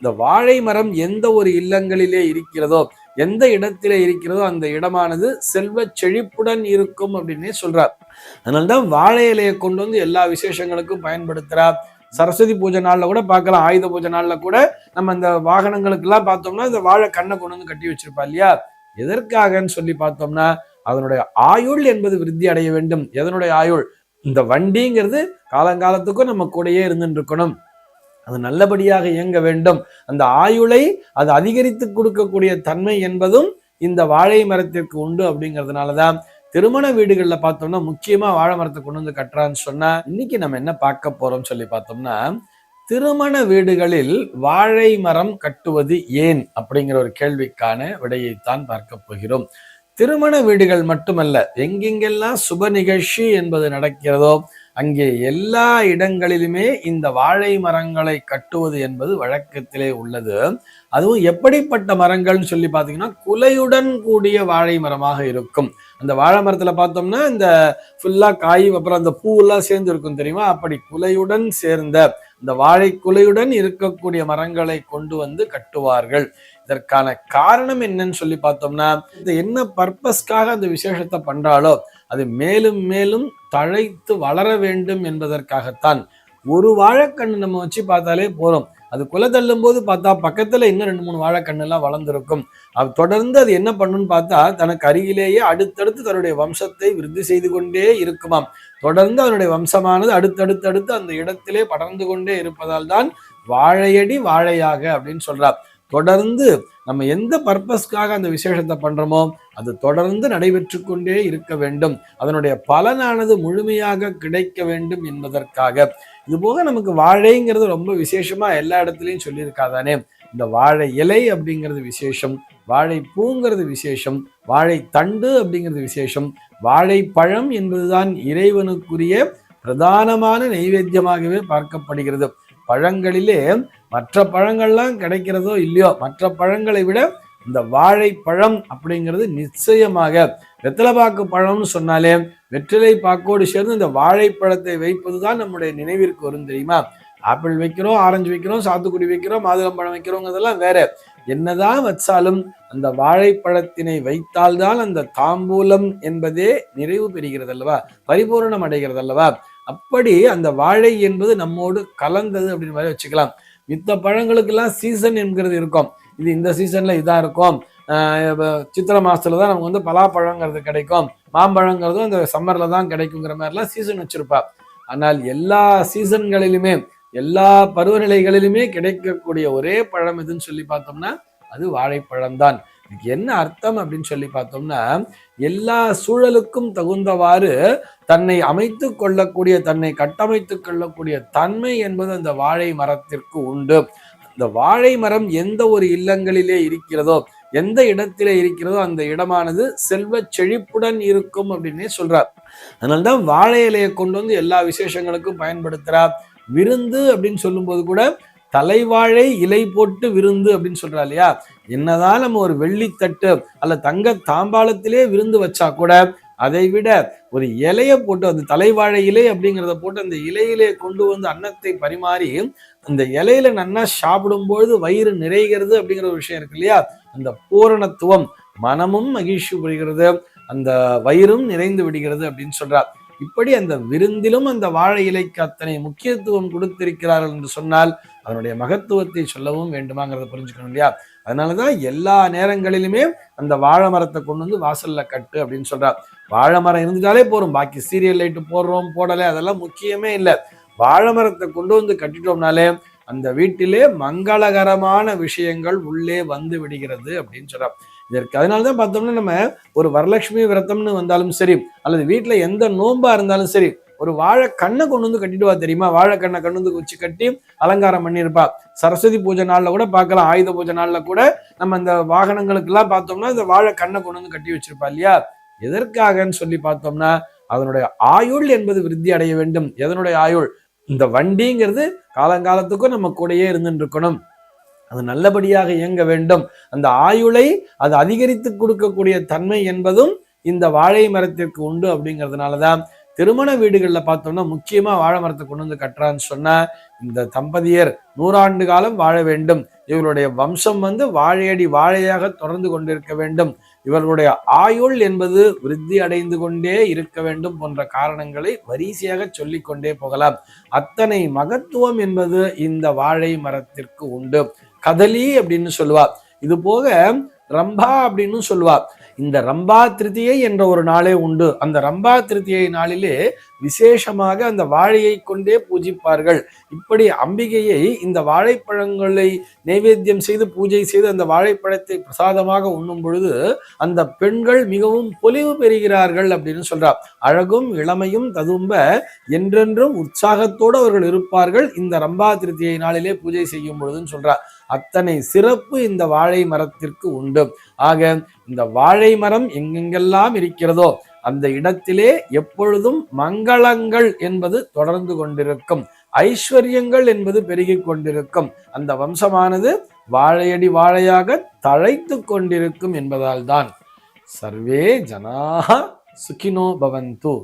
இந்த வாழை மரம் எந்த ஒரு இல்லங்களிலே இருக்கிறதோ எந்த இடத்திலே இருக்கிறதோ அந்த இடமானது செல்வ செழிப்புடன் இருக்கும் அப்படின்னே சொல்றார். அதனால்தான் வாழை இலையை கொண்டு வந்து எல்லா விசேஷங்களுக்கும் பயன்படுத்துறார். சரஸ்வதி பூஜை நாளில் கூட பார்க்கலாம் ஆயுத பூஜை நாளில் கூட நம்ம இந்த வாகனங்களுக்கெல்லாம் பார்த்தோம்னா இந்த வாழை கண்ணை கொண்டு வந்து கட்டி வச்சிருப்பா இல்லையா? எதற்காகன்னு சொல்லி பார்த்தோம்னா அதனுடைய ஆயுள் என்பது விருத்தி அடைய வேண்டும். எதனுடைய ஆயுள்? இந்த வண்டிங்கிறது காலங்காலத்துக்கும் நம்ம கூடயே இருந்துட்டு இருக்கணும். அது நல்லபடியாக இயங்க வேண்டும். அந்த ஆயுளை அது அதிகரித்து கொடுக்கக்கூடிய தன்மை என்பதும் இந்த வாழை மரத்திற்கு உண்டு அப்படிங்கிறதுனாலதான். திருமண வீடுகள்ல பார்த்தோம்னா முக்கியமா வாழை மரத்தை கொண்டு வந்து கட்டுறான்னு சொன்னா இன்னைக்கு நம்ம என்ன பார்க்க போறோம்னு சொல்லி பார்த்தோம்னா திருமண வீடுகளில் வாழை மரம் கட்டுவது ஏன் அப்படிங்கிற ஒரு கேள்விக்கான விடையைத்தான் பார்க்க போகிறோம். திருமண வீடுகள் மட்டுமல்ல எங்கெங்கெல்லாம் சுப நிகழ்ச்சி என்பது நடக்கிறதோ அங்கே எல்லா இடங்களிலுமே இந்த வாழை மரங்களை கட்டுவது என்பது வழக்கத்திலே உள்ளது. அதுவும் எப்படிப்பட்ட மரங்கள்னு சொல்லி பார்த்தீங்கன்னா குலையுடன் கூடிய வாழை மரமாக இருக்கும். அந்த வாழை மரத்துல பார்த்தோம்னா இந்த ஃபுல்லா காய் அப்புறம் அந்த பூவெல்லாம் சேர்ந்து இருக்கும் தெரியுமா? அப்படி குலையுடன் சேர்ந்த இந்த வாழை குலையுடன் இருக்கக்கூடிய மரங்களை கொண்டு வந்து கட்டுவார்கள். இதற்கான காரணம் என்னன்னு சொல்லி பார்த்தோம்னா இந்த என்ன பர்பஸ்க்காக அந்த விசேஷத்தை பண்றாலோ அது மேலும் மேலும் தழைத்து வளர வேண்டும் என்பதற்காகத்தான். ஒரு வாழைக்கண்ணு நம்ம வச்சு பார்த்தாலே போறோம் அது குலை தள்ளும் போது பார்த்தா பக்கத்தில் இன்னும் ரெண்டு மூணு வாழைக்கண்ணெல்லாம் வளர்ந்துருக்கும். அது தொடர்ந்து அது என்ன பண்ணுன்னு பார்த்தா தனக்கு அருகிலேயே அடுத்தடுத்து தன்னுடைய வம்சத்தை விருத்தி செய்து கொண்டே இருக்குமாம். தொடர்ந்து அதனுடைய வம்சமானது அடுத்தடுத்தடுத்து அந்த இடத்திலே படர்ந்து கொண்டே இருப்பதால் தான் வாழையடி வாழையாக அப்படின்னு சொல்றார். தொடர்ந்து நம்ம எந்த பர்பஸ்க்காக அந்த விசேஷத்தை பண்றோமோ அது தொடர்ந்து நடைபெற்று கொண்டே இருக்க வேண்டும். அதனுடைய பலனானது முழுமையாக கிடைக்க வேண்டும் என்பதற்காக. இது போக நமக்கு வாழைங்கிறது ரொம்ப விசேஷமா எல்லா இடத்துலையும் சொல்லியிருக்காதானே? இந்த வாழை இலை அப்படிங்கிறது விசேஷம் வாழை பூங்கிறது விசேஷம் வாழை தண்டு அப்படிங்கிறது விசேஷம் வாழைப்பழம் என்பதுதான் இறைவனுக்குரிய பிரதானமான நைவேத்தியமாகவே பார்க்கப்படுகிறது. பழங்களிலே மற்ற பழங்கள்லாம் கிடைக்கிறதோ இல்லையோ மற்ற பழங்களை விட இந்த வாழைப்பழம் அப்படிங்கிறது நிச்சயமாக வெத்தலைப்பாக்கு பழம்னு சொன்னாலே வெற்றிலை பாக்கோடு சேர்ந்து இந்த வாழைப்பழத்தை வைப்பது தான் நம்முடைய நினைவிற்கு வரும் தெரியுமா? ஆப்பிள் வைக்கிறோம் ஆரஞ்சு வைக்கிறோம் சாத்துக்குடி வைக்கிறோம் மாதுளம்பழம் வைக்கிறோங்கிறதெல்லாம் வேற. என்னதான் வச்சாலும் அந்த வாழைப்பழத்தினை வைத்தால்தான் அந்த தாம்பூலம் என்பதே நிறைவு பெறுகிறது அல்லவா பரிபூரணம் அடைகிறது அல்லவா அப்படி அந்த வாழை என்பது நம்மோடு கலந்தது அப்படின்னு மாதிரி வச்சுக்கலாம். மித்த பழங்களுக்கெல்லாம் சீசன் என்கிறது இருக்கும். இது இந்த சீசன்ல இதா இருக்கும். சித்திரை மாசத்துல தான் நமக்கு வந்து பலாப்பழங்கிறது கிடைக்கும். மாம்பழங்கிறதும் இந்த சம்மர்ல தான் கிடைக்குங்கிற மாதிரிலாம் சீசன் வச்சிருப்பா. ஆனால் எல்லா சீசன்களிலுமே எல்லா பருவநிலைகளிலுமே கிடைக்கக்கூடிய ஒரே பழம் எதுன்னு சொல்லி பார்த்தோம்னா அது வாழைப்பழம் தான் இதுக்கு என்ன அர்த்தம் அப்படின்னு சொல்லி பார்த்தோம்னா எல்லா சூழலுக்கும் தகுந்தவாறு தன்னை அமைத்து கொள்ளக்கூடிய தன்னை கட்டமைத்து கொள்ளக்கூடிய தன்மை என்பது அந்த வாழை மரத்திற்கு உண்டு. இந்த வாழை மரம் எந்த ஒரு இல்லங்களிலே இருக்கிறதோ எந்த இடத்திலே இருக்கிறதோ அந்த இடமானது செல்வ செழிப்புடன் இருக்கும் அப்படின்னே சொல்றார். அதனால்தான் வாழை இலையை கொண்டு வந்து எல்லா விசேஷங்களுக்கும் பயன்படுத்துறார் விருந்து அப்படின்னு சொல்லும்போது கூட தலைவாழை இலை போட்டு விருந்து அப்படின்னு சொல்றா இல்லையா? என்னதான் நம்ம ஒரு வெள்ளித்தட்டு அல்ல தங்க தாம்பாளத்திலே விருந்து வச்சா கூட அதை விட ஒரு இலைய போட்டு அந்த தலைவாழை இலை அப்படிங்கிறத போட்டு அந்த இலையிலே கொண்டு வந்து அன்னத்தை பரிமாறி அந்த இலையில நன்னா சாப்பிடும்பொழுது வயிறு நிறைகிறது அப்படிங்கிற ஒரு விஷயம் இருக்கு இல்லையா? அந்த பூரணத்துவம் மனமும் மகிழ்ச்சி புரிகிறது. அந்த வயிறும் நிறைந்து விடுகிறது அப்படின்னு சொல்றார் இப்படி அந்த விருந்திலும் அந்த வாழை இலைக்கு அத்தனை முக்கியத்துவம் கொடுத்திருக்கிறார்கள் என்று சொன்னால் அதனுடைய மகத்துவத்தை சொல்லவும் வேண்டுமாங்கிறத புரிஞ்சுக்கணும் இல்லையா? அதனாலதான் எல்லா நேரங்களிலுமே அந்த வாழை மரத்தை கொண்டு வந்து வாசல்ல கட்டு அப்படின்னு சொல்றார். வாழை மரம் இருந்துட்டாலே போறோம். பாக்கி சீரியல் லைட்டு போடுறோம் போடலை அதெல்லாம் முக்கியமே இல்லை. வாழை மரத்தை கொண்டு வந்து கட்டிட்டோம்னாலே அந்த வீட்டிலே மங்களகரமான விஷயங்கள் உள்ளே வந்து விடுகிறது அப்படின்னு சொல்றார். இதற்கு அதனால தான் பார்த்தோம்னா நம்ம ஒரு வரலட்சுமி விரதம்னு வந்தாலும் சரி அல்லது வீட்டில் எந்த நோன்பா இருந்தாலும் சரி ஒரு வாழை கண்ணை கொண்டு வந்து கட்டிடுவா தெரியுமா? வாழை கண்ணை கொண்டு வந்து வச்சு கட்டி அலங்காரம் பண்ணியிருப்பா. சரஸ்வதி பூஜை நாளில் கூட பார்க்கலாம். ஆயுத பூஜை நாளில் கூட நம்ம இந்த வாகனங்களுக்கெல்லாம் பார்த்தோம்னா இந்த வாழை கண்ணை கொண்டு வந்து கட்டி வச்சிருப்பா இல்லையா? எதற்காகன்னு சொல்லி பார்த்தோம்னா அதனுடைய ஆயுள் என்பது விருத்தி அடைய வேண்டும். எதனுடைய ஆயுள்? இந்த வண்டிங்கிறது காலங்காலத்துக்கும் நம்ம கூடயே இருந்துட்டு இருக்கணும். அது நல்லபடியாக இயங்க வேண்டும். அந்த ஆயுளை அது அதிகரித்து கொடுக்கக்கூடிய தன்மை என்பதும் இந்த வாழை மரத்திற்கு உண்டு அப்படிங்கிறதுனாலதான். திருமண வீடுகளில் பார்த்தோம்னா முக்கியமா வாழை மரத்தை கொண்டு வந்து கட்டுறான்னு சொன்ன இந்த தம்பதியர் நூறாண்டு காலம் வாழ வேண்டும். இவருடைய வம்சம் வந்து வாழையடி வாழையாக தொடர்ந்து கொண்டிருக்க வேண்டும். இவர்களுடைய ஆயுள் என்பது விருத்தி அடைந்து கொண்டே இருக்க வேண்டும் போன்ற காரணங்களை வரிசையாக சொல்லிக்கொண்டே போகலாம். அத்தனை மகத்துவம் என்பது இந்த வாழை மரத்திற்கு உண்டு. கதலி அப்படின்னு சொல்லுவா. இது போக ரம்பா அப்படின்னு சொல்லுவா. இந்த ரம்பா திருத்தியை என்ற ஒரு நாளே உண்டு. அந்த ரம்பா திருத்தியை நாளிலே விசேஷமாக அந்த வாழையை கொண்டே பூஜிப்பார்கள். இப்படி அம்பிகையை இந்த வாழைப்பழங்களை நைவேத்தியம் செய்து பூஜை செய்து அந்த வாழைப்பழத்தை பிரசாதமாக உண்ணும் பொழுது அந்த பெண்கள் மிகவும் பொலிவு பெறுகிறார்கள் அப்படின்னு சொல்றா. அழகும் இளமையும் ததும்ப என்றென்றும் உற்சாகத்தோடு அவர்கள் இருப்பார்கள். இந்த ரம்பா திருத்தியை நாளிலே பூஜை செய்யும் பொழுதுன்னு சொல்றா. அத்தனை சிறப்பு இந்த வாழை மரத்திற்கு உண்டு. ஆக இந்த வாழை மரம் எங்கெங்கெல்லாம் இருக்கிறதோ அந்த இடத்திலே எப்பொழுதும் மங்களங்கள் என்பது தொடர்ந்து கொண்டிருக்கும். ஐஸ்வர்யங்கள் என்பது பெருகிக் கொண்டிருக்கும். அந்த வம்சமானது வாழையடி வாழையாக தழைத்து கொண்டிருக்கும் என்பதால் தான் சர்வே ஜனாக சுகினோ பவந்து.